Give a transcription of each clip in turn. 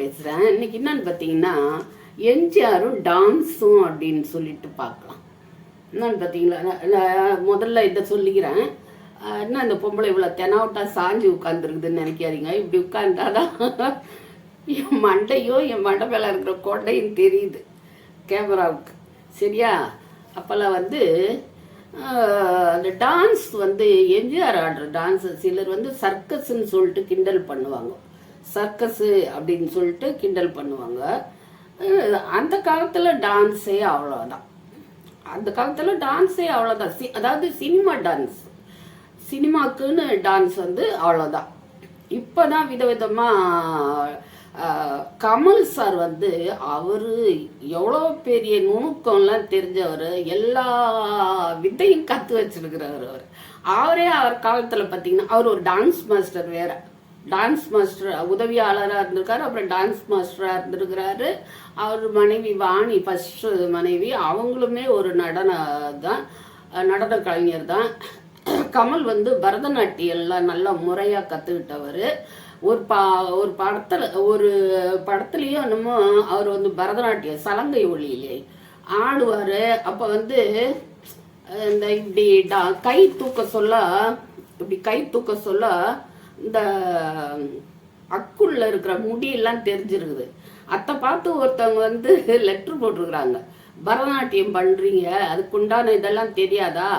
பேசுகிறேன் இன்னைக்கு என்னன்னு பார்த்தீங்கன்னா எம்ஜிஆரும் டான்ஸும் அப்படின்னு சொல்லிட்டு பார்க்கலாம். என்னன்னு பார்த்தீங்களா? நான் முதல்ல இதை சொல்லிக்கிறேன். என்ன இந்த பொம்பளை இவ்வளோ தெனாவட்டா சாஞ்சு உட்காந்துருக்குதுன்னு நினைக்காதீங்க. இப்படி உட்காந்தாதான் என் மண்டையும் என் மண்டை மேலே இருக்கிற கொண்டையும் தெரியுது கேமராவுக்கு. சரியா? அப்போல்லாம் வந்து அந்த டான்ஸ் வந்து எம்ஜிஆர் ஆடுற டான்ஸ். சிலர் வந்து சர்க்கஸ்ன்னு சொல்லிட்டு கிண்டல் பண்ணுவாங்க. சர்க்கஸு அப்படின்னு சொல்லிட்டு கிண்டல் பண்ணுவாங்க. அந்த காலத்தில் டான்ஸே அவ்வளோதான் அந்த காலத்தில் டான்ஸே அவ்வளோதான் சி அதாவது சினிமா டான்ஸ் சினிமாக்குன்னு டான்ஸ் வந்து அவ்வளோதான் இப்போ தான் விதவிதமாக கமல் சார் வந்து அவர் எவ்வளோ பெரிய நுணுக்கம்லாம் தெரிஞ்சவர் எல்லா வித்தையும் கற்று வச்சிருக்கிறவர் அவர். அவரே அவர் காலத்தில் பார்த்தீங்கன்னா அவர் ஒரு டான்ஸ் மாஸ்டர் வேறு. டான்ஸ் மாஸ்டர் உதவியாளராக இருந்திருக்காரு அப்புறம் டான்ஸ் மாஸ்டராக இருந்திருக்கிறாரு. அவர் மனைவி வாணி ஃபஸ்ட்டு மனைவி அவங்களுமே ஒரு நடன தான் நடன கலைஞர் தான். கமல் வந்து பரதநாட்டியம் எல்லாம் நல்லா முறையாக கற்றுக்கிட்டவர் ஒரு பா ஒரு படத்தில் ஒரு படத்துலேயும் என்னமோ அவர் வந்து பரதநாட்டியம் சலங்கை ஒளியிலே ஆடுவார். அப்போ வந்து இந்த இப்படி டா கை தூக்க சொல்ல இப்படி கை தூக்க சொல்ல இந்த அக்குள்ள இருக்கிற முடியெல்லாம் தெரிஞ்சிருக்குது. அதை பார்த்து ஒருத்தவங்க வந்து லெட்ரு போட்டிருக்கிறாங்க. பரதநாட்டியம் பண்ணுறீங்க அதுக்குண்டான இதெல்லாம் தெரியாதா?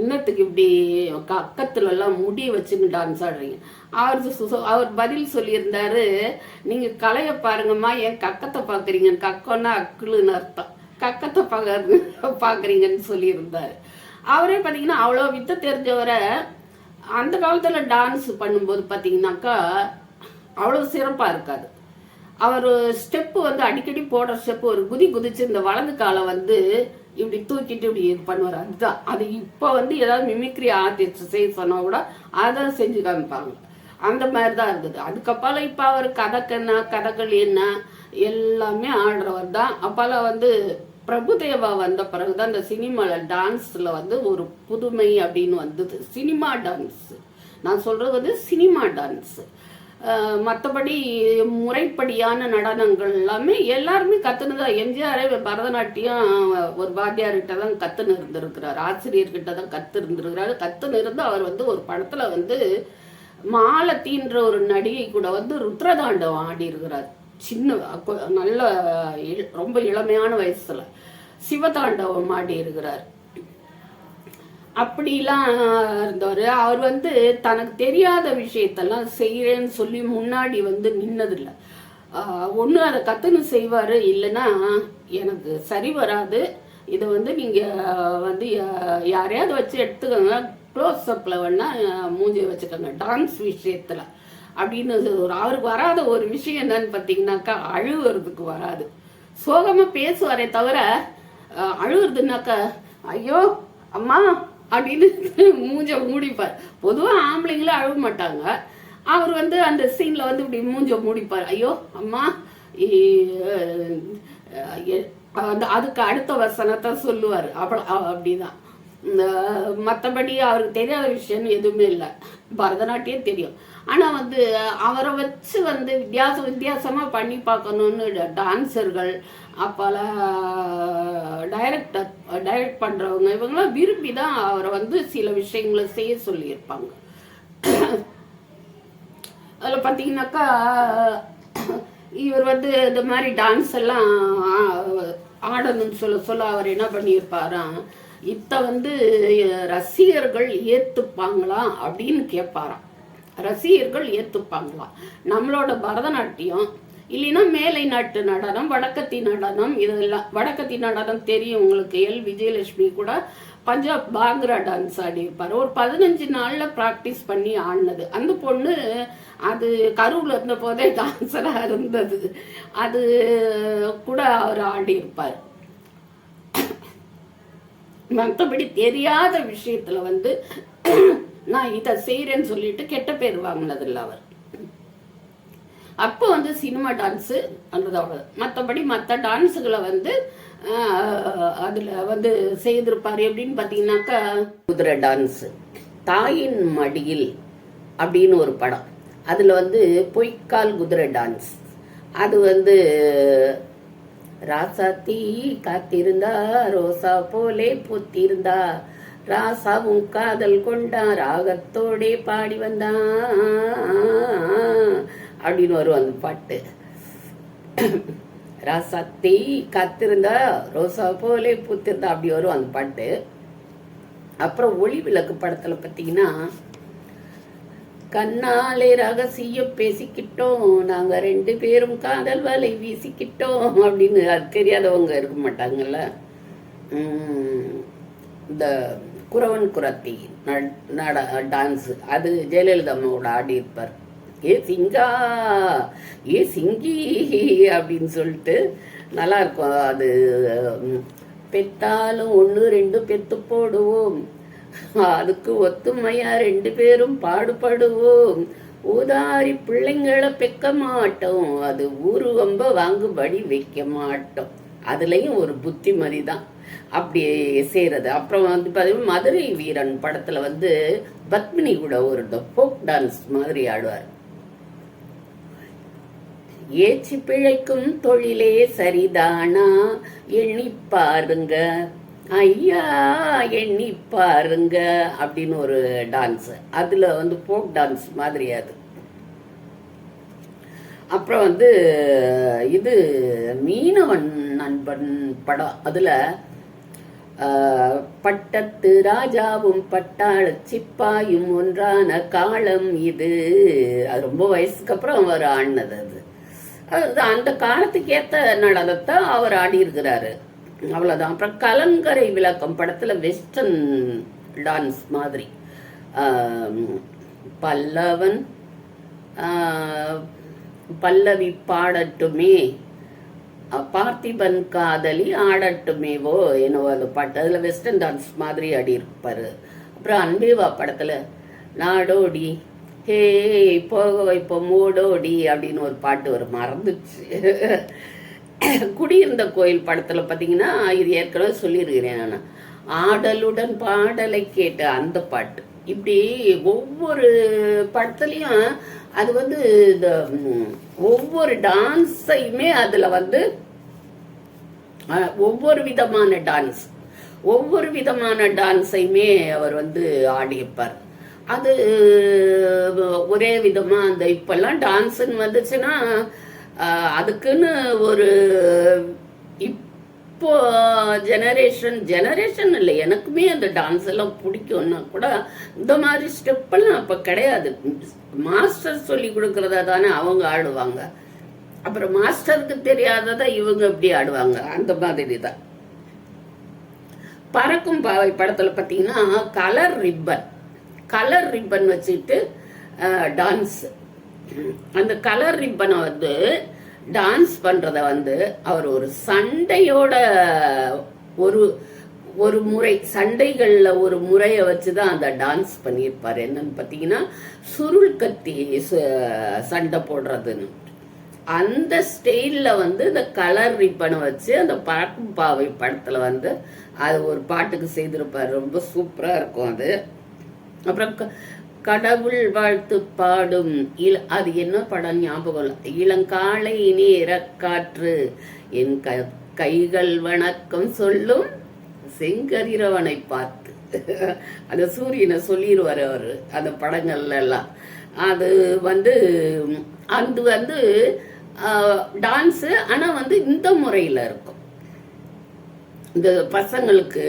இன்னத்துக்கு இப்படி கக்கத்துலலாம் முடி வச்சுன்னு டான்ஸ் ஆடுறீங்க? அவர் அவர் பதில் சொல்லியிருந்தாரு நீங்கள் கலையை பாருங்கம்மா ஏன் கக்கத்தை பார்க்குறீங்க கக்கம்னா அக்குளுன்னு அர்த்தம். கக்கத்தை பார்க்க பார்க்குறீங்கன்னு சொல்லியிருந்தாரு. அவரே பார்த்தீங்கன்னா அவ்வளோ வித்த தெரிஞ்சவரை அந்த காலத்தில் டான்ஸ் பண்ணும்போது பார்த்தீங்கன்னாக்கா அவ்வளோ சிறப்பாக இருக்காது. அவர் ஸ்டெப்பு வந்து அடிக்கடி போடுற ஸ்டெப்பு ஒரு குதி குதிச்சு இந்த வலது காலை வந்து இப்படி தூக்கிட்டு இப்படி இது பண்ணுவார். அதுதான். அது இப்போ வந்து ஏதாவது மிமிக்ரி ஆர்டிஸ்ட் செய்ய சொன்னால் கூட அதை செஞ்சு காமிப்பாங்க. அந்த மாதிரி தான் இருந்தது. அதுக்கப்பால இப்போ அவர் கதக்கு என்ன கதகளி என்ன எல்லாமே ஆடுறவர் தான் அப்போல்லாம் வந்து பிரபுதேவா வந்த பிறகு தான் இந்த சினிமாவில் டான்ஸில் வந்து ஒரு புதுமை அப்படின்னு வந்தது. Cinema dance. நான் சொல்கிறது வந்து சினிமா டான்ஸ். மற்றபடி முறைப்படியான நடனங்கள் எல்லாமே எல்லாருமே கற்றுனதா எம்ஜிஆரே பரதநாட்டியம் ஒரு வாத்தியார்கிட்ட தான் கற்றுன்னு இருந்திருக்கிறார். ஆசிரியர்கிட்ட தான் கற்று இருந்திருக்கிறாரு கற்றுன்னு இருந்து அவர் வந்து ஒரு படத்தில் வந்து மாலத்தின்ற ஒரு நடிகை கூட வந்து ருத்ரதாண்டவம் ஆடி இருக்கிறார் சின்ன நல்ல ரொம்ப இளமையான வயசுல சிவதாண்டவம் ஆடி இருக்கிறார். அப்படிலாம் இருந்தவர். அவர் வந்து தனக்கு தெரியாத விஷயத்தெல்லாம் செய்கிறேன்னு சொல்லி முன்னாடி வந்து நின்னதில்லை. ஒன்று அதை கற்றுன்னு செய்வார் இல்லைன்னா எனக்கு சரி வராது. இதை வந்து நீங்கள் வந்து யாரையாவது வச்சு எடுத்துக்கோங்க. க்ளோஸ் அப்பில் வேணால் மூஞ்சி வச்சுக்கோங்க. டான்ஸ் விஷயத்தில். அப்படின்னு ஒரு அவருக்கு வராத ஒரு விஷயம் என்னன்னு பார்த்தீங்கன்னாக்கா அழுவுறதுக்கு வராது. சோகமாக பேசுவாரே தவிர அஹ், அழுவுறதுனாக்கா ஐயோ அம்மா அப்படின்னு மூஞ்ச மூடிப்பார். பொதுவாக ஆம்பளைங்களும் அழுவ மாட்டாங்க. அவர் வந்து அந்த சீனில் வந்து இப்படி மூஞ்ச மூடிப்பார். ஐயோ அம்மா அந்த அதுக்கு அடுத்த வசனத்தை சொல்லுவார். அப்படி அப்படிதான். மற்றபடி அவருக்கு தெரியாத விஷயம்னு எதுவுமே இல்லை. பரதநாட்டியம் தெரியும். ஆனால் வந்து அவரை வச்சு வந்து வித்தியாச வித்தியாசமாக பண்ணி பார்க்கணுன்னு டான்சர்கள் அப்போல டைரக்டர் டைரக்ட் பண்ணுறவங்க இவங்களாம் விரும்பி தான் அவரை வந்து சில விஷயங்களை செய்ய சொல்லியிருப்பாங்க. அதில் பார்த்தீங்கன்னாக்கா இவர் வந்து இந்த மாதிரி டான்ஸ் எல்லாம் ஆடணும்னு சொல்ல சொல்ல அவர் என்ன பண்ணியிருப்பாராம் இத்த வந்து ரசிகர்கள் ஏத்துப்பாங்களா அப்படின்னு கேட்பாராம் ரசிகர்கள் ஏத்துப்பாங்களாம் நம்மளோட பரதநாட்டியம் இல்லைன்னா மேலை நாட்டு நடனம் வடக்கத்தி நடனம் இதெல்லாம் வடக்கத்தி நடனம் தெரியும் உங்களுக்கு. எல். விஜயலட்சுமி கூட பஞ்சாப் பாங்க்ரா டான்ஸ் ஆடியிருப்பார். ஒரு பதினஞ்சு நாளில் ப்ராக்டிஸ் பண்ணி ஆடினது. அந்த பொண்ணு அது கருவில் இருந்த போதே டான்ஸராக இருந்தது. அது கூட அவர் ஆடியிருப்பார். மற்றபடி தெரியாத விஷயத்துல வந்து நான் இதை செய்கிறேன்னு சொல்லிட்டு கெட்ட பேர் வாங்கினதில்ல அவர். அப்போ வந்து சினிமா டான்ஸு அந்த மற்றபடி மற்ற டான்ஸுகளை வந்து அதில் வந்து செய்திருப்பார் எப்படின்னு பார்த்தீங்கன்னாக்கா குதிரை டான்ஸு தாயின் மடியில் அப்படின்னு ஒரு படம். அதில் வந்து பொய்க்கால் குதிரை டான்ஸ் அது வந்து ராசாத்தி காத்திருந்தா ரோசா போலே பூத்திருந்தா. ராசாவும் காதல் கொண்டா ராகத்தோடே பாடி வந்தான் அப்படின்னு வரும் அந்த பாட்டு. ராசாத்தி காத்திருந்தா ரோசா போலே பூத்திருந்தா அப்படி வரும் அந்த பாட்டு. அப்புறம் ஒளி விளக்கு படத்துல பார்த்தீங்கன்னா கண்ணாலே ரகசியம் பேசிக்கிட்டோம். நாங்க ரெண்டு பேரும் காதல் வலை வீசிக்கிட்டோம். அப்படின்னு அது தெரியாதவங்க இருக்க மாட்டாங்கல்ல? இந்த குறவன் குரத்தி நட- நட டான்ஸ். அது ஜெயலலிதா அம்மாவோட ஆடியிருப்பார் ஏ சிங்கா ஏ சிங்கி அப்படின்னு சொல்லிட்டு நல்லா இருக்கும். அது பெத்தாலும் ஒன்று ரெண்டு பெத்து போடுவோம். அதுக்கு ஒத்துமையா ரெண்டு பேரும் பாடுபடுவோம். ஊதாரி பிள்ளைங்களை பெக்க மாட்டோம். அது ஊரு வம்ப வாங்குபடி வைக்க மாட்டோம். அதுலயும் ஒரு புத்திமதி தான். அப்படி செய்யறது அப்புறம் வந்து பார்த்தீங்கன்னா மதுரை வீரன் படத்துல வந்து பத்மினி கூட ஒரு ஃபோக் டான்ஸ் மாதிரி ஆடுவார். ஏச்சி பிழைக்கும் தொழிலே சரிதானா? எண்ணி பாருங்க. ஐயா எண்ணி பாருங்க அப்படின்னு ஒரு டான்ஸ் அதுல வந்து ஃபோக் டான்ஸ் மாதிரி அது. அப்புறம் வந்து இது மீனவன் நண்பன் படம். அதுல ஆஹ், பட்டத்து ராஜாவும் பட்டாள சிப்பாயும் ஒன்றான காலம் இது. அது ரொம்ப வயசுக்கு அப்புறம் அவர் ஆடினது அது. அது அந்த காலத்துக்கு ஏத்த நடனத்தை அவர் ஆடி இருக்கிறாரு அவ்வளோதான் அப்புறம் கலங்கரை விளக்கம் படத்தில் வெஸ்டர்ன் டான்ஸ் மாதிரி. பல்லவன் பல்லவி பாடட்டுமே பார்த்திபன் காதலி ஆடட்டுமேவோ என்னவோ அந்த பாட்டு. அதில் வெஸ்டர்ன் டான்ஸ் மாதிரி ஆடி இருப்பார் அப்புறம் அன்பேவா படத்தில் நாடோடி ஹே போக வைப்போம் மூடோடி அப்படின்னு ஒரு பாட்டு ஒரு மறந்துச்சு. குடியிருந்த கோயில் படத்துல பார்த்தீங்கன்னா இது ஏற்கனவே சொல்லியிருக்கிறேன் நான். ஆடலுடன் பாடலை கேட்ட அந்த பாட்டு. இப்படி ஒவ்வொரு படத்துலயும் அது வந்து இந்த ஒவ்வொரு டான்ஸையுமே அதுல வந்து ஒவ்வொரு விதமான டான்ஸ். ஒவ்வொரு விதமான டான்ஸையுமே அவர் வந்து ஆடியிருப்பார். அது ஒரே விதமா அந்த இப்பெல்லாம் டான்ஸுன்னு வந்துச்சுன்னா அதுக்குன்னு ஒரு இப்போ ஜெனரேஷன் ஜெனரேஷன் இல்லை. எனக்குமே அந்த டான்ஸ் எல்லாம் பிடிக்கும்னா கூட இந்த மாதிரி ஸ்டெப்பெல்லாம் அப்போ கிடையாது. மாஸ்டர் சொல்லி கொடுக்கறதா தானே அவங்க ஆடுவாங்க. அப்புறம் மாஸ்டருக்கு தெரியாததை இவங்க எப்படி ஆடுவாங்க. அந்த மாதிரி தான். பறக்கும் பாவை படத்தில் பார்த்தீங்கன்னா கலர் ரிப்பன் கலர் ரிப்பன் வச்சுட்டு டான்ஸ் அந்த கலர் ரிப்பனை வந்து டான்ஸ் பண்றத வந்து அவர் ஒரு சண்டையோட ஒரு ஒரு முறை சண்டைகளில் ஒரு முறையை வச்சு தான் அந்த டான்ஸ் பண்ணியிருப்பார். என்னன்னு பார்த்தீங்கன்னா சுருள் கத்தி சண்டை போடுறதுன்னு. அந்த ஸ்டைலில் வந்து இந்த கலர் ரிப்பனை வச்சு அந்த பறக்கும் பாவை படத்தில் வந்து அது ஒரு பாட்டுக்கு செய்திருப்பார். ரொம்ப சூப்பராக இருக்கும் அது. அப்புறம் க- கடவுள் வாழ்த்து பாடும். இள அது என்ன படம் ஞாபகம் இளங்காலை நேர காற்று. என் க கைகள் வணக்கம் சொல்லும் செங்கதிரவனை பார்த்து. அந்த சூரியனை சொல்லிடுவார் அவர் அந்த படங்கள்ல எல்லாம் அது வந்து அது வந்து டான்ஸு ஆனால் வந்து இந்த முறையில் இருக்கும். இந்த பசங்களுக்கு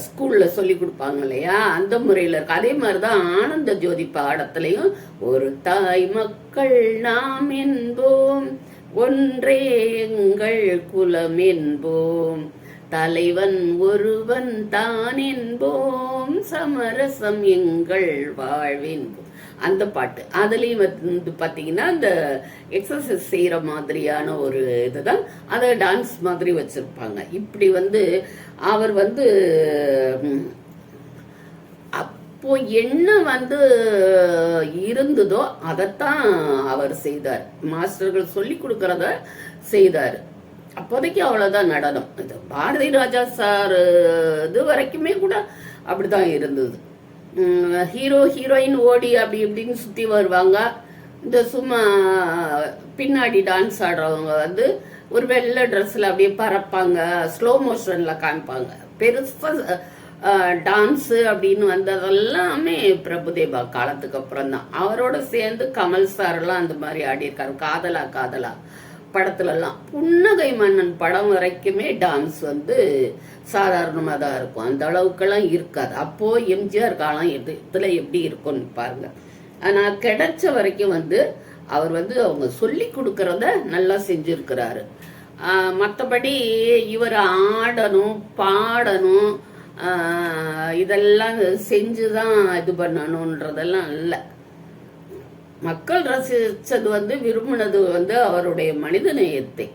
ஸ்கூல்ல சொல்லி கொடுப்பாங்க இல்லையா? அந்த முறையில இருக்கு. அதே மாதிரிதான் ஆனந்த ஜோதி பாடத்திலையும் ஒரு தாய் மக்கள் நாம் என்போம் ஒன்றே எங்கள் குலம் என்போம் தலைவன் ஒருவன் தான் என்போம் சமரசம் எங்கள் வாழ்வென்போம் அந்த பாட்டு. அதுலேயும் வந்து பார்த்தீங்கன்னா அந்த எக்ஸசைஸ் செய்கிற மாதிரியான ஒரு இதுதான். அதை டான்ஸ் மாதிரி வச்சுருப்பாங்க. இப்படி வந்து அவர் வந்து அப்போ என்ன வந்து இருந்ததோ அதைத்தான் அவர் செய்தார். மாஸ்டர்கள் சொல்லி கொடுக்கறத செய்தார். அப்போதைக்கு அவ்வளோதான் நடனம். இது பாரதி ராஜா சார் இது வரைக்குமே கூட அப்படிதான் இருந்தது. ஹீரோ ஹீரோயின் ஓடி அப்படி இப்படின்னு சுத்தி வருவாங்க. இந்த சும்மா பின்னாடி டான்ஸ் ஆடுறவங்க வந்து ஒரு வெள்ளை ட்ரெஸ்ஸில் அப்படியே பறப்பாங்க. ஸ்லோ மோஷனில் காமிப்பாங்க. பெருசாக டான்ஸு அப்படின்னு வந்ததெல்லாமே பிரபுதேவா காலத்துக்கு அப்புறம் தான் அவரோட சேர்ந்து கமல் சார்லாம் அந்த மாதிரி ஆடியிருக்காரு. காதலா காதலா. படத்துலலாம். புன்னகை மன்னன் படம் வரைக்குமே டான்ஸ் வந்து சாதாரணமாக தான் இருக்கும். அந்த அளவுக்கெல்லாம் இருக்காது. அப்போது எம்ஜிஆர் காலம் எது இதில் எப்படி இருக்கும்னு பாருங்க. ஆனால் கிடைச்ச வரைக்கும் வந்து அவர் வந்து அவங்க சொல்லி கொடுக்கறத நல்லா செஞ்சுருக்கிறாரு. மற்றபடி இவர் ஆடணும் பாடணும் இதெல்லாம் செஞ்சு தான் இது பண்ணணுன்றதெல்லாம் இல்லை. மக்கள் ரசித்தது வந்து விரும்பினது வந்து அவருடைய மனித நேயத்தை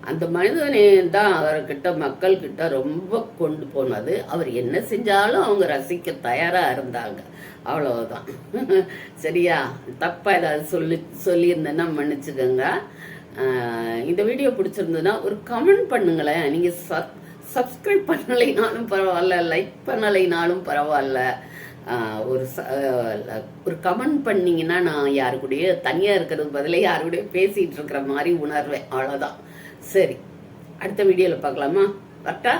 அந்த மனிதநேயம் தான் அவர்கிட்ட மக்கள்கிட்ட ரொம்ப கொண்டு போனது. அவர் என்ன செஞ்சாலும் அவங்க ரசிக்க தயாராக இருந்தாங்க. அவ்வளவுதான். சரியா? தப்பாக ஏதாவது சொல்லி சொல்லியிருந்தேன்னா மன்னிச்சுக்கோங்க. இந்த வீடியோ பிடிச்சிருந்ததுன்னா ஒரு கமெண்ட் பண்ணுங்களேன். நீங்கள் சப் சப்ஸ்கிரைப் பண்ணலைனாலும் பரவாயில்ல லைக் பண்ணலைனாலும் பரவாயில்ல. ஒரு ச- ஒரு கமெண்ட் பண்ணிங்கன்னா நான் யாரு கூடயே தனியாக இருக்கிறது பதிலாக யாரு கூடயே பேசிகிட்டு இருக்கிற மாதிரி உணர்வேன். அவ்வளோதான் சரி. அடுத்த வீடியோவில் பார்க்கலாமா? கரெக்டா